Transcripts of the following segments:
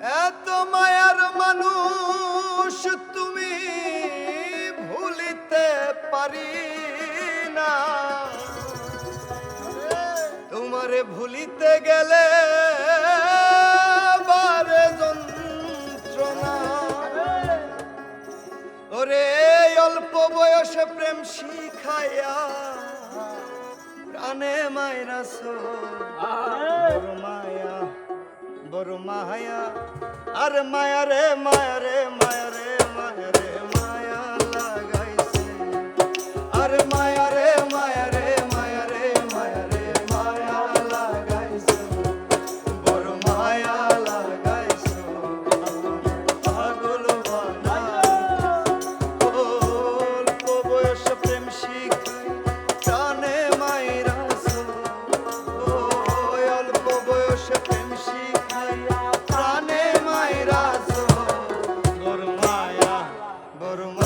এত মায়ার মানুষ তুমি ভুলিতে পারি না। তোমারে ভুলিতে গেলে বারে যন্ত্রণা। ওরে, অল্প বয়সে প্রেম শিখাইয়া প্রাণে মায়রা সো। বড় মায়া বড় মায়া। আর মায়া রে মায়া রে মায়া রে মায়া রে মায়া লাগাইছে। আর মায়া I don't know.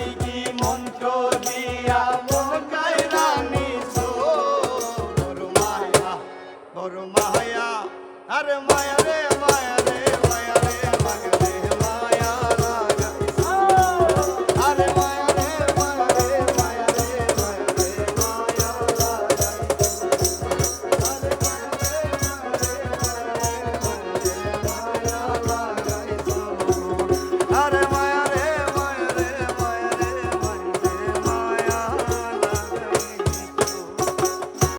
আরে মায়া রে